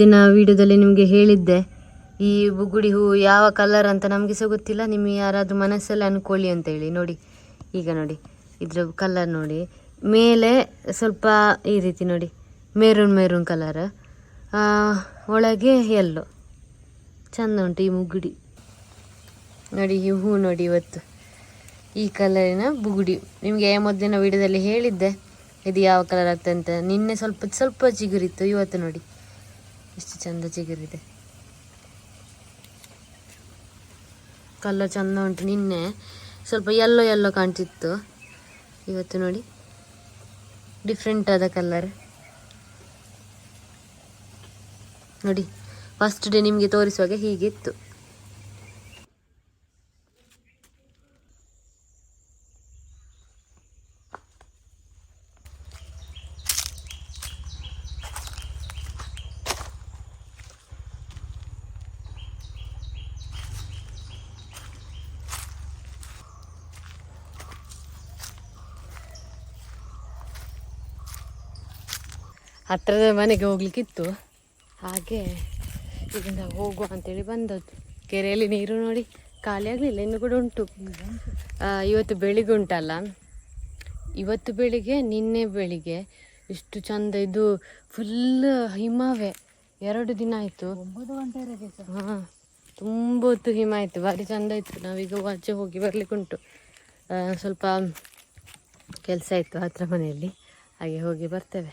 ಮೊದಲಿನ ವಿಡಿಯೋದಲ್ಲಿ ನಿಮಗೆ ಹೇಳಿದ್ದೆ, ಈ ಬುಗುಡಿ ಹೂವು ಯಾವ ಕಲರ್ ಅಂತ ನಮಗೆ ಸಹ ಗೊತ್ತಿಲ್ಲ, ನಿಮಗೆ ಯಾರಾದರೂ ಮನಸ್ಸಲ್ಲಿ ಅಂದ್ಕೊಳ್ಳಿ ಅಂತ ಹೇಳಿ. ನೋಡಿ, ಈಗ ನೋಡಿ, ಇದ್ರ ಕಲರ್ ನೋಡಿ. ಮೇಲೆ ಸ್ವಲ್ಪ ಈ ರೀತಿ ನೋಡಿ ಮೆರೂನ್ ಮೆರೂನ್ ಕಲರ್ ಒಳಗೆ ಎಲ್ಲೋ ಚಂದ ಉಂಟು ಈ ಮುಗುಡಿ ನೋಡಿ, ಈ ಹೂ ನೋಡಿ ಇವತ್ತು. ಈ ಕಲರಿನ ಬುಗುಡಿ. ನಿಮಗೆ ಮೊದಲಿನ ವಿಡಿಯೋದಲ್ಲಿ ಹೇಳಿದ್ದೆ, ಇದು ಯಾವ ಕಲರ್ ಆಗ್ತದೆ ಅಂತ ನಿನ್ನೆ ಸ್ವಲ್ಪ ಸ್ವಲ್ಪ ಚಿಗುರಿತ್ತು, ಇವತ್ತು ನೋಡಿ. ಎಷ್ಟು ಚಂದ ಚಿಗುರಿದೆ. ಕಲರ್ ಚಂದ ಉಂಟು. ನಿನ್ನೆ ಸ್ವಲ್ಪ ಎಲ್ಲೋ ಎಲ್ಲೋ ಕಾಣ್ತಿತ್ತು. ಇವತ್ತು ನೋಡಿ ಡಿಫ್ರೆಂಟ್ ಆದ ಕಲರ್ ನೋಡಿ ಫಸ್ಟ್ ಡೇ ನಿಮಗೆ ತೋರಿಸುವಾಗ ಹೀಗಿತ್ತು. ಹತ್ತಿರದ ಮನೆಗೆ ಹೋಗ್ಲಿಕ್ಕಿತ್ತು. ಹಾಗೆ ಇದರಿಂದ ಹೋಗುವ ಅಂತೇಳಿ ಬಂದದ್ದು. ಕೆರೆಯಲ್ಲಿ ನೀರು ನೋಡಿ ಖಾಲಿ ಆಗಲಿಲ್ಲ ಇನ್ನು ಕೂಡ ಉಂಟು. ಇವತ್ತು ಬೆಳಿಗ್ಗೆ ಉಂಟಲ್ಲ? ಇವತ್ತು ಬೆಳಿಗ್ಗೆ ನಿನ್ನೆ ಬೆಳಿಗ್ಗೆ ಇಷ್ಟು ಚಂದ ಇದು ಫುಲ್ ಹಿಮವೇ. ಎರಡು ದಿನ ಆಯಿತು. ಹಾಂ ತುಂಬ ಹೊತ್ತು ಹಿಮ ಆಯಿತು ಭಾರಿ ಚಂದ ಇತ್ತು ನಾವೀಗ ಆಚೆ ಹೋಗಿ ಬರಲಿಕ್ಕುಂಟು ಉಂಟು. ಸ್ವಲ್ಪ ಕೆಲಸ ಇತ್ತು ಹತ್ರ ಮನೆಯಲ್ಲಿ. ಹಾಗೆ ಹೋಗಿ ಬರ್ತೇವೆ.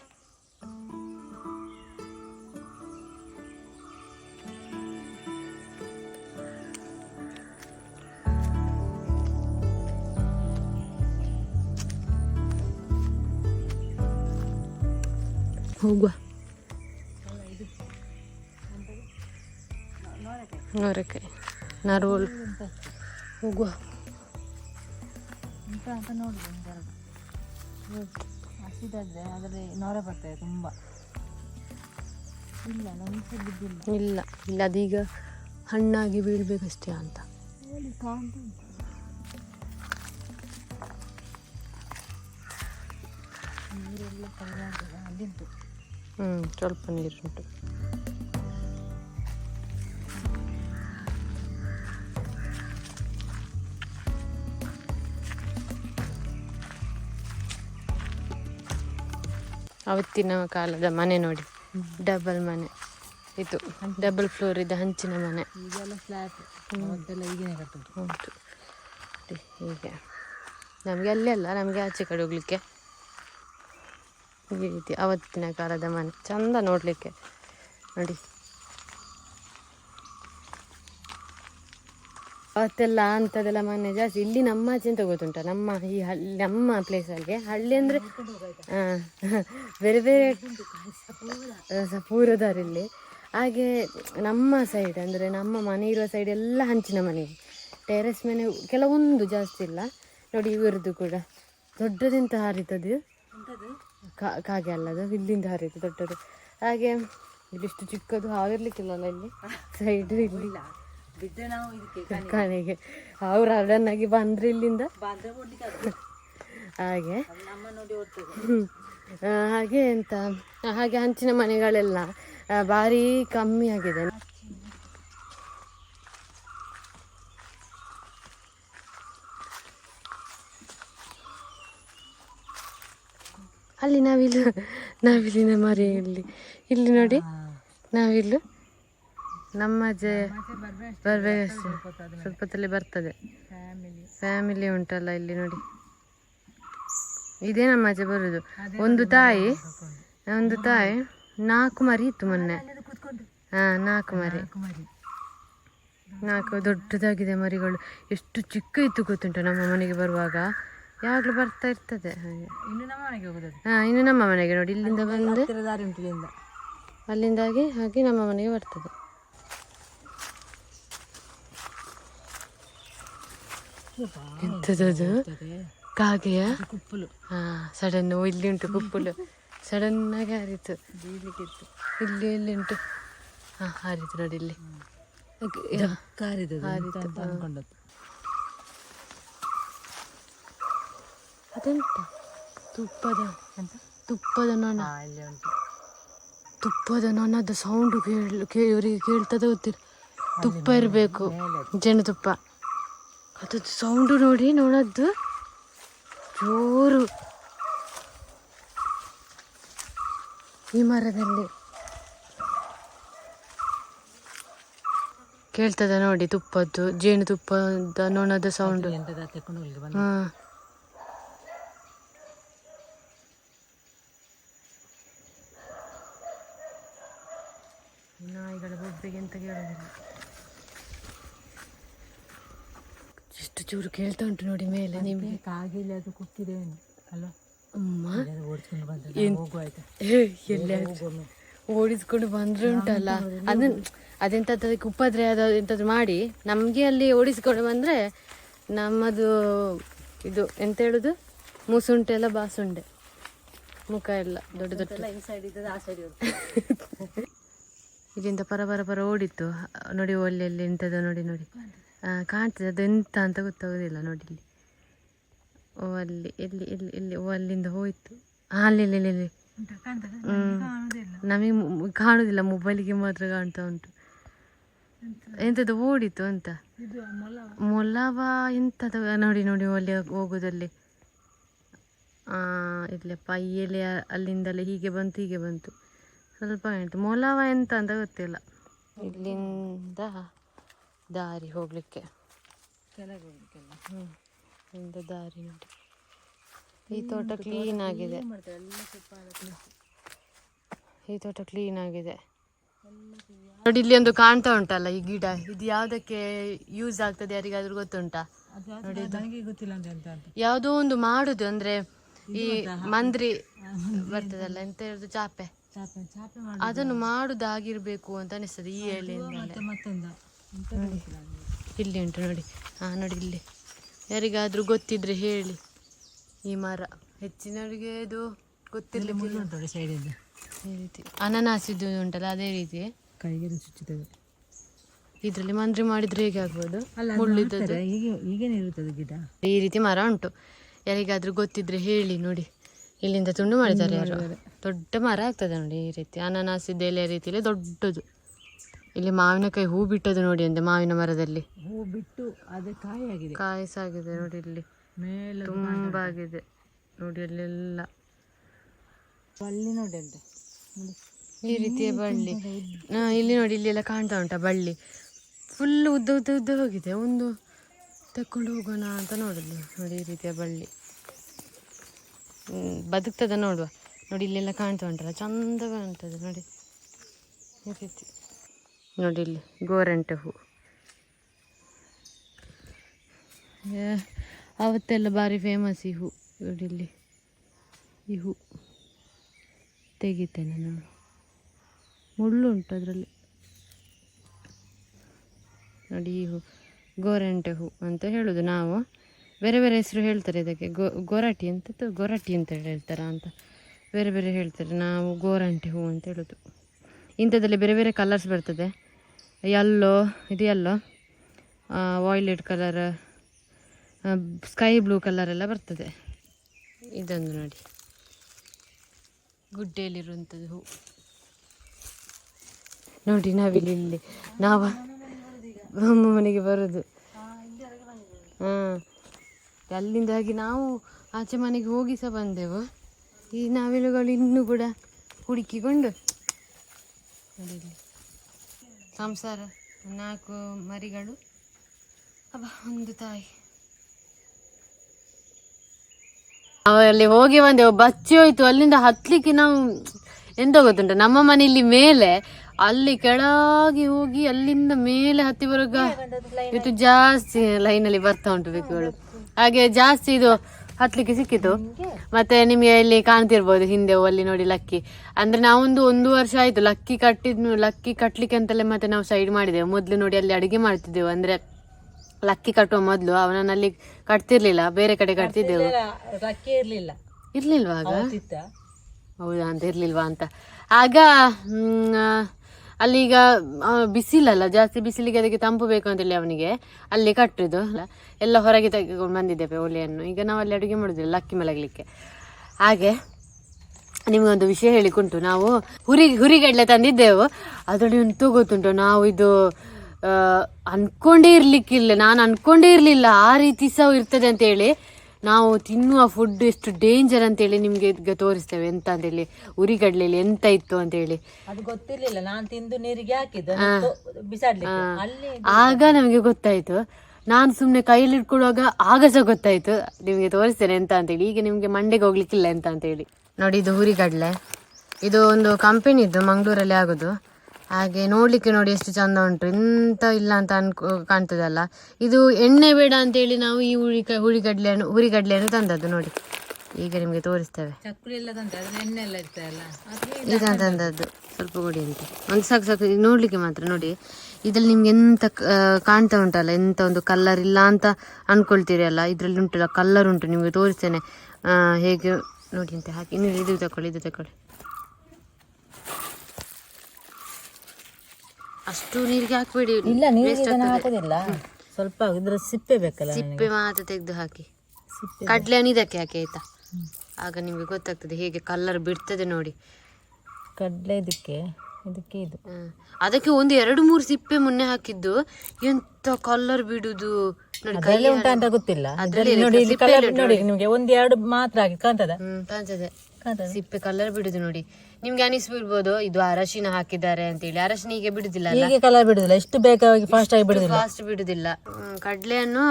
ಹೋಗುವ. ನೂರಕಾಯಿ ನರವಳು ಹೋಗುವ. ಹಸಿದಾದ್ರೆ ಅದರಲ್ಲಿ ನೊರೆ ಬರ್ತದೆ ತುಂಬ. ಇಲ್ಲ ನಮಗೆ ಬಿದ್ದಿಲ್ಲ. ಇಲ್ಲ ಇಲ್ಲ ಅದೀಗ ಹಣ್ಣಾಗಿ ಬೀಳ್ಬೇಕಷ್ಟೇ ಅಂತ. ನೀರೆಲ್ಲ ಕಡಿಮೆ ಕೈಯಾಗ್ತದೆ ಅಲ್ಲಿಂಟು ಹ್ಞೂ ಸ್ವಲ್ಪ ನೀರುಂಟು ಅವತ್ತಿನ ಕಾಲದ ಮನೆ ನೋಡಿ. ಡಬಲ್ ಮನೆ. ಇದು ಡಬಲ್ ಫ್ಲೋರ್ ಇದೆ ಹಂಚಿನ ಮನೆ. ಈಗೆಲ್ಲ ಫ್ಲ್ಯಾಟ್ ಈಗಿನ ಕಟ್ಟುದು. ಅದೇ ಹೀಗೆ. ನಮಗೆ ಅಲ್ಲೇ ಅಲ್ಲ ನಮಗೆ ಆಚೆ ಕಡೆ ಹೋಗ್ಲಿಕ್ಕೆ. ಈ ರೀತಿ ಅವತ್ತಿನ ಕಾಲದ ಮನೆ. ಚಂದ ನೋಡಲಿಕ್ಕೆ. ನೋಡಿ. ಅವತ್ತೆಲ್ಲ ಅಂಥದ್ದೆಲ್ಲ ಮನೆ ಜಾಸ್ತಿ. ಇಲ್ಲಿ ನಮ್ಮ ಆಚೆ ಅಂತ ಗೊತ್ತುಂಟ? ನಮ್ಮ ಈ ಹಳ್ಳಿ ನಮ್ಮ ಪ್ಲೇಸಲ್ಲಿ ಹಳ್ಳಿ ಅಂದರೆ ಬೇರೆ ಬೇರೆ ಇಲ್ಲಿ. ಹಾಗೆ ನಮ್ಮ ಸೈಡ್ ಅಂದರೆ ನಮ್ಮ ಮನೆ ಇರುವ ಸೈಡ್ ಎಲ್ಲ ಹಂಚಿನ ಮನೆ. ಟೆರೆಸ್ ಮನೆ ಕೆಲವೊಂದು ಜಾಸ್ತಿ ಇಲ್ಲ. ನೋಡಿ ಇವರದ್ದು ಕೂಡ. ದೊಡ್ಡದೆಂತ ಹಾರಿತದು ಕಾ- ಕಾಗೆ ಅಲ್ಲ ಅದು ಇಲ್ಲಿಂದ ಹಾರಿತು ದೊಡ್ಡದು. ಹಾಗೆ ಇಲ್ಲಿಷ್ಟು ಚಿಕ್ಕದು ಹಾವಿರ್ಲಿಕ್ಕಿಲ್ಲಲ್ಲ ಇಲ್ಲಿ? ಸೈಡ್ ಇಲ್ಲಿ. ಬಿದ್ದರೆ ನಾವು ಇದಕ್ಕೆ ಕಣೆಗೆ. ಅವ್ರು ಆಗಿ ಬಂದ್ರೆ ಇಲ್ಲಿಂದ? ಹಾಗೆ. ಹಾಗೆ ಎಂತ? ಹಾಗೆ ಹಂಚಿನ ಮನೆಗಳೆಲ್ಲ ಭಾರಿ ಕಮ್ಮಿ ಆಗಿದೆ. ಅಲ್ಲಿ ನಾವಿಲ್ಲಿ ನಾವಿಲ್ಲಿನ ಮರಿ ಇಲ್ಲಿ ಇಲ್ಲಿ ನೋಡಿ ನಾವಿಲ್ಲು ನಮ್ಮ ಅಜ್ಜೆ ಬರ್ಬೇಕು ಸ್ವಲ್ಪ ತಲೆ ಬರ್ತದೆ. ಫ್ಯಾಮಿಲಿ ಉಂಟಲ್ಲ ಇಲ್ಲಿ ನೋಡಿ. ಇದೇ ನಮ್ಮ ಅಜ್ಜೆ ಬರುದು. ಒಂದು ತಾಯಿ ಒಂದು ತಾಯಿ ನಾಲ್ಕು ಮರಿ ಇತ್ತು ಮೊನ್ನೆ. ಹಾ ನಾಲ್ಕು ಮರಿ. ನಾಲ್ಕು ದೊಡ್ಡದಾಗಿದೆ ಮರಿಗಳು. ಎಷ್ಟು ಚಿಕ್ಕ ಇತ್ತು ಗೊತ್ತುಂಟು ನಮ್ಮ ಮನೆಗೆ ಬರುವಾಗ. ಯಾವಾಗಲೂ ಬರ್ತಾ ಇರ್ತದೆ ಹಾಗೆ. ಇನ್ನು ನಮ್ಮ ಮನೆಗೆ ಹೋಗುದು? ಹಾ ಇನ್ನು ನಮ್ಮ ಮನೆಗೆ ನೋಡಿ ಇಲ್ಲಿಂದ ಬಂದು ಹತ್ತಿರ ದಾರಿ ಉಂಟು ಇಲ್ಲಿಂದ. ಅಲ್ಲಿಂದಾಗಿ ಹಾಗೆ ನಮ್ಮ ಮನೆಗೆ ಬರ್ತದೆ. ಎಂಥದದು ಕಾಗೆಯ? ಕುಪ್ಪುಲು. ಹಾ ಸಡನ್ ಇಲ್ಲಿ ಉಂಟು ಕುಪ್ಪುಲು. ಸಡನ್ ಆಗಿ ಹಾರಿತು. ಇಲ್ಲಿ ಇಲ್ಲಿ ಉಂಟು. ಹಾ ಹಾರಿತು ನೋಡಿ ಇಲ್ಲಿ. ಹಾರಿತು, ಅಂತ ಅನ್ಕೊಂಡದ್ದು ಅದೆಂತ? ತುಪ್ಪದ ತುಪ್ಪದ ನೊಣ. ಇಲ್ಲಿ ಉಂಟು. ತುಪ್ಪದ ನೊಣದ ಸೌಂಡು ಕೇಳ ಕೇ ಇವರಿಗೆ ಕೇಳ್ತದೆ ಗೊತ್ತಿಲ್ಲ. ತುಪ್ಪ ಇರಬೇಕು ಜೇನುತುಪ್ಪ ಅದದ್ದು ಸೌಂಡು ನೋಡಿ ನೋಡದ್ದು ಜೋರು. ಈ ಮರದಲ್ಲಿ. ಕೇಳ್ತದ ನೋಡಿ ತುಪ್ಪದ್ದು ಜೇನುತುಪ್ಪದ ನೊಣದ ಸೌಂಡು ಹಾ ನಾಯಿಗಳ ಬೊಬ್ಬೆಗೆ ಅಂತ ಕೇಳೋದಿಲ್ಲ ಎಷ್ಟು ಚೂರು ಕೇಳ್ತಾ ಉಂಟು ನೋಡಿ ಮೇಲೆ ನಿಮಗೆ. ಕಾಗಿಲ್ಲ ಅದು ಕುಕ್ಕಿದೆ ಅಲ್ಲ ಅಮ್ಮ. ಓಡಿಸ್ಕೊಂಡು ಬಂದ್ರೆ. ಉಂಟಲ್ಲ. ಅದನ್ನ ಅದೆಂಥದ್ದು ಅದಕ್ಕೆ ಉಪದ್ರೆ ಅದು ಎಂಥದ್ದು ಮಾಡಿ. ನಮಗೆ ಅಲ್ಲಿ ಓಡಿಸ್ಕೊಂಡು ಬಂದ್ರೆ ನಮ್ಮದು ಇದು ಎಂತ ಹೇಳುದು? ಮೂಸುಂಟೆ ಎಲ್ಲ ಬಾಸುಂಡೆ ಮುಖ ಎಲ್ಲ ದೊಡ್ಡ ದೊಡ್ಡ. ಇದರಿಂದ ಪರ ಪರ ಪರ ಓಡಿತ್ತು. ನೋಡಿ ಒಳ್ಳೆ ಎಂತದ ಎಂಥದ್ದು ನೋಡಿ ನೋಡಿ. ಕಾಣ್ತದೆ. ಅದು ಎಂತ ಅಂತ ಗೊತ್ತಾಗೋದಿಲ್ಲ ನೋಡಿ ಇಲ್ಲಿ ಓ ಅಲ್ಲಿ ಎಲ್ಲಿ ಎಲ್ಲಿ ಎಲ್ಲಿ ಓ ಅಲ್ಲಿಂದ ಹೋಯ್ತು. ಹ್ಮ್. ನಮಗೆ ಕಾಣುದಿಲ್ಲ. ಮೊಬೈಲಿಗೆ ಮಾತ್ರ ಕಾಣ್ತಾ ಉಂಟು. ಎಂಥದ್ದು ಓಡಿತು ಅಂತ. ಮೊಲವ ಎಂಥದ್ದು ನೋಡಿ ನೋಡಿ ಅಲ್ಲಿ ಹೋಗೋದಲ್ಲಿ. ಆ ಇಲ್ಲಪ್ಪ ಈ ಎಲೆ ಅಲ್ಲಿಂದಲೇ ಹೀಗೆ ಬಂತು ಹೀಗೆ ಬಂತು. ಸ್ವಲ್ಪ ಉಂಟು ಮೊಲವ ಎಂತ ಅಂತ ಗೊತ್ತಿಲ್ಲ. ಇಲ್ಲಿಂದ ದಾರಿ ಹೋಗ್ಲಿಕ್ಕೆ. ಕೆಳಗೆ ಹೋಗ್ಲಿಕ್ಕೆಲ್ಲ ದಾರಿ ನೋಡಿ. ಈ ತೋಟ ಕ್ಲೀನ್ ಆಗಿದೆ. ಈ ತೋಟ ಕ್ಲೀನ್ ಆಗಿದೆ. ನೋಡಿ ಇಲ್ಲಿ ಒಂದು ಕಾಣ್ತಾ ಉಂಟಲ್ಲ ಈ ಗಿಡ? ಇದು ಯಾವ್ದಕ್ಕೆ ಯೂಸ್ ಆಗ್ತದೆ ಯಾರಿಗಾದ್ರೂ ಗೊತ್ತುಂಟಾ? ನೋಡಿ ನನಗೆ ಗೊತ್ತಿಲ್ಲ ಅಂತ. ಯಾವುದೋ ಒಂದು ಮಾಡುದು ಅಂದ್ರೆ ಈ ಮಂದ್ರಿ ಬರ್ತದಲ್ಲ ಎಂತ ಹೇಳುದು? ಚಾಪೆ. ಅದನ್ನು ಮಾಡುದಾಗಿರ್ಬೇಕು ಅಂತ ಅನಿಸ್ತದೆ ಈ ಎಲೆಯಿಂದ ಮತ್ತೊಂದ. ಇಲ್ಲಿ ಉಂಟು ನೋಡಿ. ಹಾ ನೋಡಿ ಇಲ್ಲಿ. ಯಾರಿಗಾದ್ರೂ ಗೊತ್ತಿದ್ರೆ ಹೇಳಿ. ಈ ಮರ. ಹೆಚ್ಚಿನವರಿಗೆ ಇದು ಉಂಟು ನೋಡಿ ಸೈಡಿಂದ ಈ ರೀತಿ. ಅನನಾಸಿದ್ದು ಉಂಟಲ್ಲ ಅದೇ ರೀತಿ. ಕೈಗೆ ಚುಚ್ಚುತ್ತದೆ. ಇದರಲ್ಲಿ ಮಂದ್ರಿ ಮಾಡಿದ್ರೆ ಹೇಗೆ ಆಗ್ಬೋದು? ಇರುತ್ತದೆ ಗಿಡ. ಈ ರೀತಿ ಮರ ಉಂಟು. ಯಾರಿಗಾದ್ರೂ ಗೊತ್ತಿದ್ರೆ ಹೇಳಿ ನೋಡಿ. ಇಲ್ಲಿಂದ ತುಂಡು ಮಾಡಿದ್ದಾರೆ ಯಾರು? ದೊಡ್ಡ ಮರ ಆಗ್ತದೆ ನೋಡಿ ಈ ರೀತಿ. ಅನನಾಸಿದ್ದು ಎಲೆ ರೀತಿಯಲ್ಲಿ ದೊಡ್ಡದು. ಇಲ್ಲಿ ಮಾವಿನಕಾಯಿ ಹೂ ಬಿಟ್ಟದ್ದು ನೋಡಿ ಅಂತೆ ಮಾವಿನ ಮರದಲ್ಲಿ. ಹೂ ಬಿಟ್ಟು ಅದು ಕಾಯಿ ಆಗಿದೆ ಕಾಯಿ ಸಾಗಿದೆ ನೋಡಿ ಇಲ್ಲಿ. ಮೇಲೆ ತುಂಬಾ ಆಗಿದೆ. ನೋಡಿ ಅಲ್ಲೆಲ್ಲ. ಬಳ್ಳಿ ನೋಡಿ ಅಂತೆ. ಈ ರೀತಿಯ ಬಳ್ಳಿ. ಇಲ್ಲಿ ನೋಡಿ ಇಲ್ಲಿ ಎಲ್ಲ ಕಾಣ್ತಾ ಉಂಟಾ ಬಳ್ಳಿ. ಫುಲ್ ಉದ್ದ ಉದ್ದ ಉದ್ದ ಹೋಗಿದೆ. ಒಂದು ತಕ್ಕೊಂಡು ಹೋಗೋಣ ಅಂತ ನೋಡಿದ್ವಿ. ನೋಡಿ ಈ ರೀತಿಯ ಬಳ್ಳಿ. ಬದುಕ್ತದ ನೋಡುವ. ನೋಡಿ ಇಲ್ಲೆಲ್ಲ ಕಾಣ್ತಾ ಉಂಟಲ್ಲ ಚಂದ ಕಾಣ್ತದೆ ನೋಡಿ. ಈ ರೀತಿ. ನೋಡಿ ಇಲ್ಲಿ, ಗೋರಂಟೆ ಹೂ. ಅವತ್ತೆಲ್ಲ ಭಾರಿ ಫೇಮಸ್ ಈ ಹೂ. ನೋಡಿ ಇಲ್ಲಿ, ಈ ಹೂ. ತೆಗಿತೇನೆ ನಾನು. ಮುಳ್ಳು ಉಂಟು ಅದರಲ್ಲಿ. ನೋಡಿ ಈ ಹೂ, ಗೋರಂಟೆ ಹೂ ಅಂತ ಹೇಳೋದು ನಾವು. ಬೇರೆ ಬೇರೆ ಹೆಸರು ಹೇಳ್ತಾರೆ ಇದಕ್ಕೆ, ಗೋ, ಗೊರಟಿ ಅಂತ ಗೋರಾಟಿ ಅಂತ ಹೇಳ್ತಾರ ಅಂತ. ಬೇರೆ ಬೇರೆ ಹೇಳ್ತಾರೆ, ನಾವು ಗೋರಂಟೆ ಹೂ ಅಂತ ಹೇಳೋದು. ಇಂಥದ್ದಲ್ಲಿ ಬೇರೆ ಬೇರೆ ಕಲರ್ಸ್ ಬರ್ತದೆ. ಯಲ್ಲೋ ಇದು yellow violet colour sky blue colour ಎಲ್ಲ ಬರ್ತದೆ. ಇದೊಂದು ನೋಡಿ. ಗುಡ್ಡೆಯಲ್ಲಿರುವಂಥದ್ದು ಹೂ. ನೋಡಿ, ನಾವಿಲ್ಲಿ ಇಲ್ಲಿ. ನಾವ ನಮ್ಮ ಮನೆಗೆ ಬರೋದು. ಹಾಂ. ಅಲ್ಲಿಂದಾಗಿ ನಾವು ಆಚೆ ಮನೆಗೆ ಹೋಗಿ ಸಹ ಬಂದೆವು. ಈ ನಾವೆಲುಗಳು ಇನ್ನೂ ಕೂಡ ಹುಡುಕಿಕೊಂಡು. ನೋಡಿ. ಸಂಸಾರ ನಾಲ್ಕು ಮರಿಗಳು. ಅಬ್ಬ ಒಂದು ತಾಯಿ. ಅಲ್ಲಿ ಹೋಗಿ ಬಂದೆವು ಬಚ್ಚಿ ಹೋಯ್ತು. ಅಲ್ಲಿಂದ ಹತ್ಲಿಕ್ಕೆ ನಾವು ಎಂತ ಗೊತ್ತುಂಟ? ನಮ್ಮ ಮನೆಯಲ್ಲಿ ಮೇಲೆ ಅಲ್ಲಿ ಕೆಳಗೆ ಹೋಗಿ ಅಲ್ಲಿಂದ ಮೇಲೆ ಹತ್ತಿ ಬರುವಾಗ ಇದು ಜಾಸ್ತಿ ಲೈನಲ್ಲಿ ಬರ್ತಾ ಉಂಟು ಬೆಕ್ಕುಗಳು. ಹಾಗೆ ಜಾಸ್ತಿ ಇದು ಹತ್ಲಿಕ್ಕೆ ಸಿಕ್ಕಿತು. ಮತ್ತೆ ನಿಮಗೆ ಇಲ್ಲಿ ಕಾಣ್ತಿರ್ಬೋದು ಹಿಂದೆ ಅಲ್ಲಿ ನೋಡಿ ಲಕ್ಕಿ. ಅಂದ್ರೆ ನಾವೊಂದು ಒಂದು ವರ್ಷ ಆಯ್ತು ಲಕ್ಕಿ ಕಟ್ಟಿದ್ ಲಕ್ಕಿ ಕಟ್ಲಿಕ್ಕೆ ಅಂತಲೇ ಮತ್ತೆ ನಾವು ಸೈಡ್ ಮಾಡಿದೆವು. ಮೊದ್ಲು ನೋಡಿ ಅಲ್ಲಿ ಅಡಿಗೆ ಮಾಡ್ತಿದ್ದೆವು. ಅಂದ್ರೆ ಲಕ್ಕಿ ಕಟ್ಟುವ ಮೊದ್ಲು ಅವನನ್ನ ಅಲ್ಲಿ ಕಟ್ತಿರ್ಲಿಲ್ಲ ಬೇರೆ ಕಡೆ ಕಟ್ತಿದ್ದೆವು. ಲಕ್ಕಿ ಇರ್ಲಿಲ್ಲ. ಇರ್ಲಿಲ್ವಾ ಆಗ? ಹೌದಾ ಅಂತ ಇರ್ಲಿಲ್ವಾ ಅಂತ. ಆಗ ಮ್, ಈಗ ಬಿಸಿಲಲ್ಲ ಜಾಸ್ತಿ ಬಿಸಿಲಿಗೆ ಅದಕ್ಕೆ ತಂಪು ಬೇಕು ಅಂತೇಳಿ ಅವನಿಗೆ. ಅಲ್ಲಿ ಕಟ್ಟಿದ್ದು. ಎಲ್ಲ ಹೊರಗೆ ತೆಗೆದುಕೊಂಡು ಬಂದಿದ್ದೇವೆ ಒಲೆಯನ್ನು ಈಗ ನಾವು ಅಲ್ಲಿ ಅಡುಗೆ ಮಾಡುದಿಲ್ಲ ಲಕ್ಕಿ ಮಲಗಲಿಕ್ಕೆ. ಹಾಗೆ ನಿಮಗೊಂದು ವಿಷಯ ಹೇಳಿಕುಂಟು. ನಾವು ಹುರಿ ಹುರಿಗಡ್ಲೆ ತಂದಿದ್ದೆವು. ಅದರಲ್ಲಿ ಅಂತೂ ಗೊತ್ತುಂಟು ನಾವು ಇದು ಅಂದ್ಕೊಂಡೇ ಇರಲಿಕ್ಕಿಲ್ಲ. ನಾನು ಅಂದ್ಕೊಂಡೇ ಇರಲಿಲ್ಲ. ಆ ರೀತಿ ಸಹ ಇರ್ತದೆ ಅಂತ ಹೇಳಿ ನಾವು ತಿನ್ನುವ ಫುಡ್ ಎಷ್ಟು ಡೇಂಜರ್ ಅಂತೇಳಿ ನಿಮ್ಗೆ ಈಗ ತೋರಿಸ್ತೇವೆ. ಎಂತ ಅಂತೇಳಿ ಉರಿಗಡ್ಲೆಯಲ್ಲಿ ಎಂತ ಇತ್ತು ಅಂತೇಳಿ. ಅದು ಗೊತ್ತಿರ್ಲಿಲ್ಲ. ನಾನು ತಿಂದು ನೀರಿಗೆ ಹಾಕಿದ್ದೆ ಬಿಸಾಡ್ಲಿಕ್ಕೆ. ಅಲ್ಲಿ ಆಗ ನಮಗೆ ಗೊತ್ತಾಯ್ತು. ನಾನು ಸುಮ್ಮನೆ ಕೈಯಲ್ಲಿ ಇಟ್ಕೊಳ್ಳುವಾಗ ಆಗ ಸಹ ಗೊತ್ತಾಯ್ತು. ನಿಮಗೆ ತೋರಿಸ್ತೇನೆ ಎಂತ ಅಂತೇಳಿ. ಈಗ ನಿಮಗೆ ಮಂಡೆಗೆ ಹೋಗ್ಲಿಕ್ಕಿಲ್ಲ ಎಂತ ಅಂತೇಳಿ. ನೋಡಿ ಇದು ಉರಿಗಡ್ಲೆ. ಇದು ಒಂದು ಕಂಪೆನಿದ್ದು ಮಂಗಳೂರಲ್ಲಿ ಆಗೋದು. ಹಾಗೆ ನೋಡ್ಲಿಕ್ಕೆ ನೋಡಿ ಎಷ್ಟು ಚಂದ ಉಂಟು. ಎಂತ ಇಲ್ಲ ಅಂತ ಅನ್ಕೋ ಕಾಣ್ತದಲ್ಲ. ಇದು ಎಣ್ಣೆ ಬೇಡ ಅಂತೇಳಿ ನಾವು ಈ ಹುಳಿ ಹುರಿಗಡ್ಲೆಯನ್ನು ಹುರಿಗಡ್ಲೆಯನ್ನು ತಂದದ್ದು ನೋಡಿ. ಈಗ ನಿಮಗೆ ತೋರಿಸ್ತೇವೆ. ತಂದದ್ದು. ಸ್ವಲ್ಪ ಕೊಡಿ ಅಂತ ಒಂದು ಸಾಕು ಸಾಕು ನೋಡ್ಲಿಕ್ಕೆ ಮಾತ್ರ ನೋಡಿ. ಇದ್ರಲ್ಲಿ ನಿಮ್ಗೆ ಎಂತ ಕಾಣ್ತಾ ಉಂಟಲ್ಲ ಎಂತ ಒಂದು ಕಲ್ಲರ್ ಇಲ್ಲ ಅಂತ ಅನ್ಕೊಳ್ತೀರಿ ಅಲ್ಲ. ಇದ್ರಲ್ಲಿ ಉಂಟಲ್ಲ ಕಲರ್ ಉಂಟು. ನಿಮಗೆ ತೋರಿಸ್ತೇನೆ. ಹೇಗೆ ನೋಡಿ ಅಂತ ಹಾಕಿ. ಇನ್ನು ಇದು ತಕೊಳ್ಳಿ ಇದು ತಕೊಳ್ಳಿ. ಅಷ್ಟು ನೀರಿಗೆ ಹಾಕಬೇಡಿ. ಇಲ್ಲ ನೀರಿಗೆ ಹಾಕೋದಿಲ್ಲ. ಸ್ವಲ್ಪ ಇದ್ರ ಸಿಪ್ಪೆ ಬೇಕಲ್ಲ ಸಿಪ್ಪೆ ಮಾತ್ರ ತೆಗೆದು ಹಾಕಿ. ಕಡಲೆ ಹಣ್ಣು ಇದಕ್ಕೆ ಹಾಕಿ ಆಯ್ತಾ? ಆಗ ನಿಮಗೆ ಗೊತ್ತಾಗ್ತದೆ ಹೇಗೆ ಕಲರ್ ಬಿಡ್ತದೆ ನೋಡಿ. ಕಡಲೆ ಇದಕ್ಕೆ ಇದಕ್ಕೆ ಇದು. ಅದಕ್ಕೆ ಒಂದು ಎರಡು ಮೂರು ಸಿಪ್ಪೆ ಮೊನ್ನೆ ಹಾಕಿದ್ದು. ಎಂತ ಕಲರ್ ಬಿಡುದು? ನೋಡಿ ಕೈ ಅದರಲ್ಲಿ ಉಂಟಾ ಅಂತ ಗೊತ್ತಿಲ್ಲ. ಅದರಲ್ಲಿ ನೋಡಿ ಕಲರ್ ನೋಡಿ ನಿಮಗೆ ಒಂದು ಎರಡು ಮಾತ್ರ ಹಾಕಿ ಕಾಣ್ತದ? ಹ್ಮ್ ಕಾಣ್ತದೆ ಕಾಣ್ತದ. ಸಿಪ್ಪೆ ಕಲರ್ ಬಿಡುದು ನೋಡಿ. ನಿಮ್ಗೆ ಅನಿಸ್ಬಿಡ್ಬೋದು ಇದು ಅರಶಿನ ಹಾಕಿದ್ದಾರೆ ಅಂತ ಹೇಳಿ ಅರಶಿನ ಈಗ ಬಿಡುದಿಲ್ಲ ಹೀಗೆ ಕಲರ್ ಬಿಡುದಿಲ್ಲ. ಎಷ್ಟು ಬೇಕಾಗಿ ಫಾಸ್ಟ್ ಆಗಿ ಬಿಡುದಿಲ್ಲ. ಫಾಸ್ಟ್ ಬಿಡುದಿಲ್ಲ. ಕಡ್ಲೆಯನ್ನು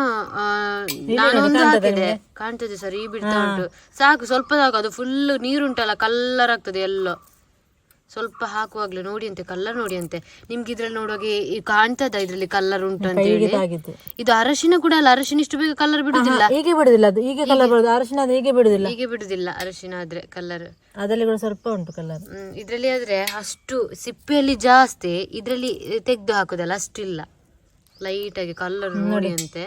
ಹಾಕಿದೆ. ಕಾಣ್ತದೆ ಸರಿ ಬಿಡ್ತಾ ಉಂಟು. ಸಾಕು ಸ್ವಲ್ಪ ಸಾಕು ಅದು ಫುಲ್ ನೀರುಂಟಲ್ಲ ಕಲ್ಲರ್ ಆಗ್ತದೆ ಎಲ್ಲೋ. ಸ್ವಲ್ಪ ಹಾಕುವಾಗ್ಲೇ ನೋಡಿ ಅಂತೆ ಕಲ್ಲರ್ ನೋಡಿ ಅಂತೆ ನಿಮ್ಗೆ ಇದ್ರಲ್ಲಿ ನೋಡುವಾಗ ಈ- ಕಾಣ್ತದ ಇದ್ರಲ್ಲಿ ಕಲರ್ ಉಂಟು ಅಂತ ಹೇಳಿ? ಇದು ಅರಶಿನ ಕೂಡ ಅಲ್ಲ ಅರಶಿನ ಇಷ್ಟು ಬೇಗ ಕಲರ್ ಬಿಡುದಿಲ್ಲ. ಹೀಗೆ ಬಿಡುದಿಲ್ಲ ಅದು ಹೀಗೆ ಕಲರ್ ಬರುದು ಅರಶಿನ ಅದು ಹೀಗೆ ಬಿಡುದಿಲ್ಲ. ಹೀಗೆ ಬಿಡುದಿಲ್ಲ ಅರಶಿನ ಆದ್ರೆ ಕಲರ್ ಅದರಲ್ಲಿ ಕೂಡ ಸ್ವಲ್ಪ ಉಂಟು ಕಲರ್ ಹ್ಮ್ ಇದ್ರಲ್ಲಿ ಆದ್ರೆ ಅಷ್ಟು ಸಿಪ್ಪೆಯಲ್ಲಿ ಜಾಸ್ತಿ ಇದ್ರಲ್ಲಿ ತೆಗೆದು ಹಾಕುದಲ್ಲ ಅಷ್ಟಿಲ್ಲ. ಲೈಟ್ ಆಗಿ ಕಲರ್ ನೋಡಿ. ಅಂತೆ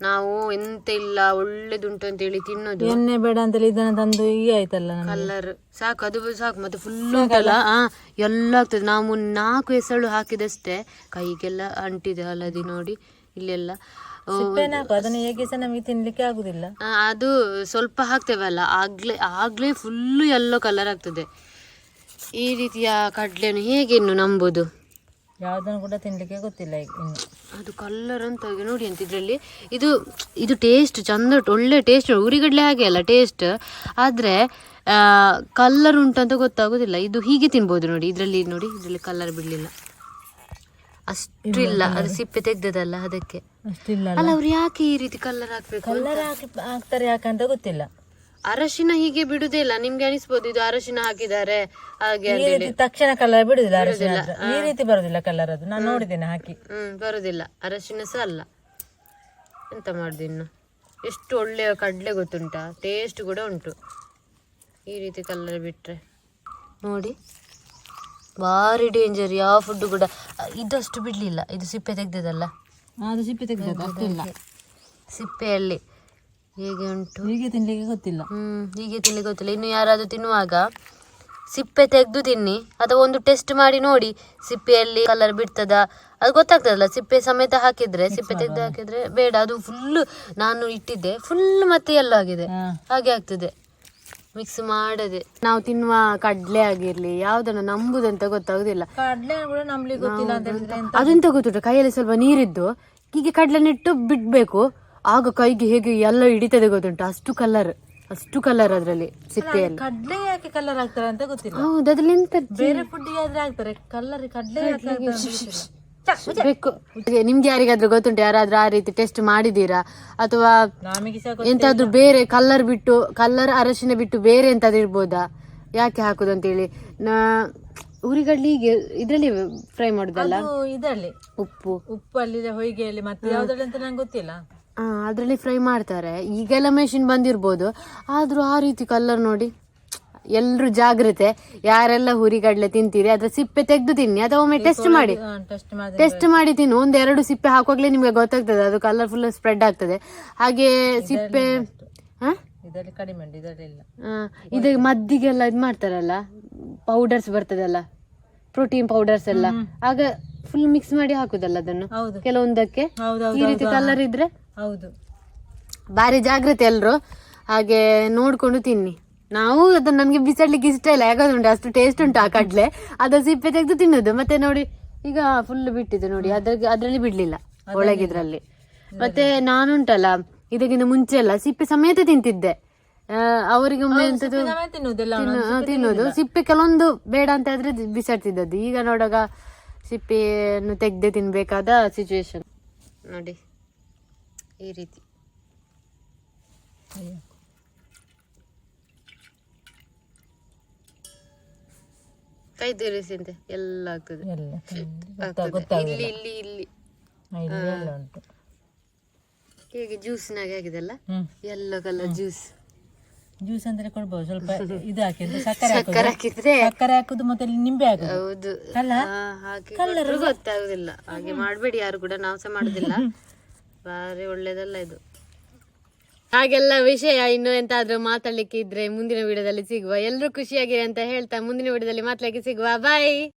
ನಾವು ಎಂತ ಇಲ್ಲ ಒಳ್ಳೇದುಂಟು ಅಂತ ಹೇಳಿ ತಿನ್ನೋದು. ಎಣ್ಣೆ ಬೇಡ ಅಂತೇಳಿ ಇದನ್ನ ತಂದು ಈ ಆಯ್ತಲ್ಲ ಕಲರ್ ಸಾಕು ಅದು ಸಾಕು ಮತ್ತೆ ಫುಲ್ ಉಂಟಲ್ಲ? ಆ ಎಲ್ಲ ಆಗ್ತದೆ. ನಾವು ನಾಲ್ಕು ಹೆಸಳು ಹಾಕಿದಷ್ಟೇ. ಕೈಗೆಲ್ಲ ಅಂಟಿದೆ ಹಳದಿ ನೋಡಿ ಇಲ್ಲೆಲ್ಲ. ಅದನ್ನ ಹೇಗೆ ಸಹ ನಮಗೆ ತಿನ್ಲಿಕ್ಕೆ ಆಗುದಿಲ್ಲ. ಅದು ಸ್ವಲ್ಪ ಹಾಕ್ತೇವಲ್ಲ ಆಗ್ಲೇ ಆಗ್ಲೇ ಫುಲ್ಲು ಎಲ್ಲೋ ಕಲರ್ ಆಗ್ತದೆ. ಈ ರೀತಿಯ ಕಡ್ಲೆನು ಹೇಗೆ ಇನ್ನು ನಂಬೋದು? ಯಾವ್ದನ್ನು ಕೂಡ ತಿನ್ಲಿಕ್ಕೆ ಗೊತ್ತಿಲ್ಲ ಈಗ ಇನ್ನು. ಅದು ಕಲ್ಲರ್ ಅಂತ ಹೋಗಿ ನೋಡಿ ಅಂತ ಇದರಲ್ಲಿ ಇದು ಇದು ಟೇಸ್ಟ್ ಚಂದ ಉಂಟು ಒಳ್ಳೆ ಟೇಸ್ಟ್ ಉರಿಗಡ್ಲೆ ಹಾಗೆ ಅಲ್ಲ ಟೇಸ್ಟ್ ಆದರೆ ಕಲ್ಲರ್ ಉಂಟಂತ ಗೊತ್ತಾಗೋದಿಲ್ಲ. ಇದು ಹೀಗೆ ತಿನ್ಬೋದು ನೋಡಿ ಇದರಲ್ಲಿ ನೋಡಿ ಇದರಲ್ಲಿ ಕಲ್ಲರ್ ಬಿಡಲಿಲ್ಲ. ಅಷ್ಟು ಇಲ್ಲ ಅದು ಸಿಪ್ಪೆ ತೆಗ್ದದಲ್ಲ ಅದಕ್ಕೆ. ಅಷ್ಟಿಲ್ಲ ಅಲ್ಲ. ಅವ್ರು ಯಾಕೆ ಈ ರೀತಿ ಕಲ್ಲರ್ ಹಾಕ್ಬೇಕು ಕಲ್ಲರ್ ಹಾಕಿ ಹಾಕ್ತಾರೆ ಯಾಕಂತ ಗೊತ್ತಿಲ್ಲ. ಅರಶಿನ ಹೀಗೆ ಬಿಡುದಿಲ್ಲ ನಿಮ್ಗೆ ಅನಿಸ್ಬೋದು ಇದು ಅರಶಿನ ಹಾಕಿದ್ದಾರೆ? ಹಾಗೆ ಈ ರೀತಿ ತಕ್ಷಣ ಕಲರ್ ಬಿಡುದಿಲ್ಲ ಅರಶಿನ. ಈ ರೀತಿ ಬರುದಿಲ್ಲ ಕಲರ್ ಅದು. ನಾನು ನೋಡಿದ್ದೇನೆ ಹಾಕಿ. ಹ್ಮ್ ಬರುದಿಲ್ಲ. ಅರಶಿನ ಸಹ ಅಲ್ಲ. ಎಂತ ಮಾಡುದು ಇನ್ನು? ಎಷ್ಟು ಒಳ್ಳೆಯ ಕಡಲೆ ಗೊತ್ತುಂಟಾ? ಟೇಸ್ಟ್ ಕೂಡ ಉಂಟು. ಈ ರೀತಿ ಕಲರ್ ಬಿಟ್ರೆ. ನೋಡಿ. ಭಾರಿ ಡೇಂಜರ್ ಯಾವ ಫುಡ್ ಕೂಡ. ಅ, ಇದಷ್ಟು ಬಿಡ್ಲಿಲ್ಲ. ಇದು ಸಿಪ್ಪೆ ತೆಗ್ದದಲ್ಲ ಅದು ಸಿಪ್ಪೆ ತೆಗ್ದದ್ದು ಅಷ್ಟಿಲ್ಲ. ಸಿಪ್ಪೆಯಲ್ಲಿ. ಹೇಗೆ ಉಂಟು. ಹೀಗೆ ತಿನ್ಲಿಕ್ಕೆ ಗೊತ್ತಿಲ್ಲ. ಹ್ಮ್ ಹೀಗೆ ತಿನ್ಲಿಕ್ಕೆ ಗೊತ್ತಿಲ್ಲ. ಇನ್ನು ಯಾರಾದ್ರೂ ತಿನ್ನುವಾಗ ಸಿಪ್ಪೆ ತೆಗೆದು ತಿನ್ನಿ. ಅಥವಾ ಒಂದು ಟೆಸ್ಟ್ ಮಾಡಿ ನೋಡಿ. ಸಿಪ್ಪೆಯಲ್ಲಿ ಕಲರ್ ಬಿಡ್ತದ? ಅದು ಗೊತ್ತಾಗ್ತದಲ್ಲ ಸಿಪ್ಪೆ ಸಮೇತ ಹಾಕಿದ್ರೆ ಸಿಪ್ಪೆ ತೆಗೆದು ಹಾಕಿದ್ರೆ ಬೇಡ. ಅದು ಫುಲ್ ನಾನು ಇಟ್ಟಿದ್ದೆ. ಫುಲ್ ಮತ್ತೆ ಎಲ್ಲ ಆಗಿದೆ. ಹಾಗೆ ಆಗ್ತದೆ. ಮಿಕ್ಸ್ ಮಾಡದೆ. ನಾವು ತಿನ್ನುವ ಕಡ್ಲೆ ಆಗಿರ್ಲಿ ಯಾವ್ದನ್ನ ನಂಬುದಂತ ಗೊತ್ತಾಗುದಿಲ್ಲ. ಕಡ್ಲೆ ಕೂಡ ನಂಬ್ಲಿಕ್ಕೆ ಗೊತ್ತಿಲ್ಲ ಅಂತ ಹೇಳಿದ್ರೆ ಎಂತ ಅದೆಂತ ಗೊತ್ತುಂಟು? ಕೈಯಲ್ಲಿ ಸ್ವಲ್ಪ ನೀರಿದ್ದು. ಹೀಗೆ ಕಡ್ಲೆನಿಟ್ಟು ಬಿಡ್ಬೇಕು. ಆಗ ಕೈಗೆ ಹೇಗೆ ಎಲ್ಲ ಹಿಡಿತದೆ ಗೊತ್ತುಂಟು? ಅಷ್ಟು ಕಲರ್ ಅಷ್ಟು ಕಲರ್ ಅದರಲ್ಲಿ ಸಿಪ್ಪೆಯಲ್ಲಿ. ಕಡ್ಲೆ ಯಾಕೆ ಕಲರ್ ಹಾಕ್ತಾರೆ ಅಂತ ಗೊತ್ತಿಲ್ಲ. ಹೌದು ಅದ್ರಲ್ಲಿ ಎಂತ ಬೇರೆ ಫುಡ್ ಆದ್ರೆ ಆಗ್ತಾರೆ ಕಲರ್ ಕಡ್ಲೆ ಯಾಕೆ ಹಾಕ್ತಾರೆ ಅಂತ ಗೊತ್ತಿಲ್ಲ. ಬೇಕು. ನಿಮ್ಗೆ ಯಾರಿಗಾದ್ರೂ ಗೊತ್ತುಂಟು? ಯಾರಾದ್ರೂ ಆ ರೀತಿ ಟೆಸ್ಟ್ ಮಾಡಿದೀರಾ ಅಥವಾ ನಮಗೆ ಸಹ ಎಂತಾದ್ರೂ ಬೇರೆ ಕಲರ್ ಬಿಟ್ಟು ಕಲರ್ ಅರಶಿನ ಬಿಟ್ಟು ಬೇರೆ ಎಂತಾದ್ರೂ ಇರ್ಬೋದಾ? ಯಾಕೆ ಹಾಕುದು ಅಂತೇಳಿ? ನಾ ಉರಿಗಡ್ಲಿ ಹೀಗೆ ಇದ್ರಲ್ಲಿ ಫ್ರೈ ಮಾಡುದಲ್ಲ? ಅದು ಇದರಲ್ಲಿ. ಉಪ್ಪು. ಉಪ್ಪಲ್ಲಿ ಹೊಯ್ಗೆಯಲ್ಲಿ ಮತ್ತೆ ಯಾವ್ದ್ರಲ್ಲಿ ಅಂತ ನಂಗೆ ಗೊತ್ತಿಲ್ಲ. ಅದ್ರಲ್ಲಿ ಫ್ರೈ ಮಾಡ್ತಾರೆ. ಈಗೆಲ್ಲ ಮೆಷಿನ್ ಬಂದಿರ್ಬೋದು. ಆದ್ರೂ ಆ ರೀತಿ ಕಲ್ಲರ್ ನೋಡಿ. ಎಲ್ರು ಜಾಗ್ರತೆ. ಯಾರೆಲ್ಲ ಹುರಿಗಡ್ಲೆ ತಿಂತೀರಿ ಅದ್ರ ಸಿಪ್ಪೆ ತೆಗೆದು ತಿನ್ನಿ. ಅಥವಾ ಒಮ್ಮೆ ಟೆಸ್ಟ್ ಮಾಡಿ. ಟೆಸ್ಟ್ ಮಾಡಿ ತಿನ್ನು. ಒಂದೆರಡು ಸಿಪ್ಪೆ ಹಾಕುವಾಗ್ಲೇ ನಿಮ್ಗೆ ಗೊತ್ತಾಗ್ತದೆ. ಅದು ಕಲರ್ ಫುಲ್ ಸ್ಪ್ರೆಡ್ ಆಗ್ತದೆ. ಹಾಗೆ ಸಿಪ್ಪೆ ಇದು ಮದ್ದಿಗೆಲ್ಲ ಇದು ಮಾಡ್ತಾರಲ್ಲ? ಪೌಡರ್ಸ್ ಬರ್ತದಲ್ಲ? ಪ್ರೋಟೀನ್ ಪೌಡರ್ಸ್ ಎಲ್ಲ. ಆಗ ಫುಲ್ ಮಿಕ್ಸ್ ಮಾಡಿ ಹಾಕುದಲ್ಲ ಅದನ್ನು? ಕೆಲವೊಂದಕ್ಕೆ? ಈ ರೀತಿ ಕಲರ್ ಇದ್ರೆ? ಹೌದು. ಭಾರಿ ಜಾಗ್ರತೆ ಎಲ್ರು. ಹಾಗೆ ನೋಡ್ಕೊಂಡು ತಿನ್ನಿ. ನಾವು ಅದನ್ನ ನಮ್ಗೆ ಬಿಸಾಡ್ಲಿಕ್ಕೆ ಇಷ್ಟ ಇಲ್ಲ. ಯಾಕಂದ್ರೆ ಉಂಟು ಅಷ್ಟು ಟೇಸ್ಟ್ ಉಂಟು ಆ ಕಡ್ಲೆ. ಅದ ಸಿಪ್ಪೆ ತೆಗೆದು ತಿನ್ನೋದು. ಮತ್ತೆ ನೋಡಿ ಈಗ ಫುಲ್ ಬಿಟ್ಟಿದೆ ನೋಡಿ. ಅದ್ರ ಅದ್ರಲ್ಲಿ ಬಿಡ್ಲಿಲ್ಲ ಒಳಗಿದ್ರಲ್ಲಿ. ಮತ್ತೆ ನಾನುಂಟಲ್ಲ ಇದಕ್ಕಿಂತ ಮುಂಚೆ ಎಲ್ಲ ಸಿಪ್ಪೆ ಸಮೇತ ತಿಂತಿದ್ದೆ. ಅವರಿಗೆ ತಿನ್ನೋದು ಸಿಪ್ಪೆ ಕೆಲವೊಂದು ಬೇಡ ಅಂತ ಆದ್ರೆ ಬಿಸಾಡ್ತಿದ್ದದ್ದು. ಈಗ ನೋಡಾಗ ಸಿಪ್ಪೆಯನ್ನು ತೆಗ್ದೆ ತಿನ್ಬೇಕಾದ ಸಿಚುವೇಶನ್ ನೋಡಿ. ಈ ರೀತಿ. ಕೈ ತಿರುಗಿಸಿಂತೆ ಎಲ್ಲ ಆಗ್ತದೆ. ಎಲ್ಲ. ಇಲ್ಲಿ ಇಲ್ಲಿ ಇಲ್ಲಿ. ಎಲ್ಲ ಹೇಗೆ ಜ್ಯೂಸ್ನಾಗೆ ಆಗಿದೆಲ್ಲ ಹ್ಮ್. ಯೆಲ್ಲೋ ಕಲರ್ ಜ್ಯೂಸ್ ಜ್ಯೂಸ್ ಅಂದ್ರೆ ಕೊಡ್ಬೋದು ಸ್ವಲ್ಪ ಇದು ಹಾಕಿದ್ರೆ ಸಕ್ಕರೆ ಸಕ್ಕರೆ ಹಾಕುದು ಹಾಕಿದ್ರೆ? ಸಕ್ಕರೆ ಹಾಕುದು ಮತ್ತೆ ನಿಂಬೆ ಹಾಕುದು. ಹೌದು. ಅಲ್ಲ? ಕೊಟ್ರು ಗೊತ್ತಾಗುದಿಲ್ಲ. ಹಾಗೆ ಮಾಡ್ಬೇಡಿ ಯಾರು ಕೂಡ. ನಾವು ಸಹ ಮಾಡುದಿಲ್ಲ. ಬಾರಿ ಒಳ್ಳೇದಲ್ಲ ಇದು. ಹಾಗೆಲ್ಲ ವಿಷಯ ಇನ್ನು ಎಂತಾದ್ರೂ ಮಾತಾಡ್ಲಿಕ್ಕೆ ಇದ್ರೆ ಮುಂದಿನ ವಿಡಿಯೋದಲ್ಲಿ ಸಿಗುವ. ಎಲ್ರು ಖುಷಿಯಾಗಿರಿ ಅಂತ ಹೇಳ್ತಾ ಮುಂದಿನ ವಿಡಿಯೋದಲ್ಲಿ ಮಾತಾಡ್ಲಿಕ್ಕೆ ಸಿಗುವ. ಬಾಯ್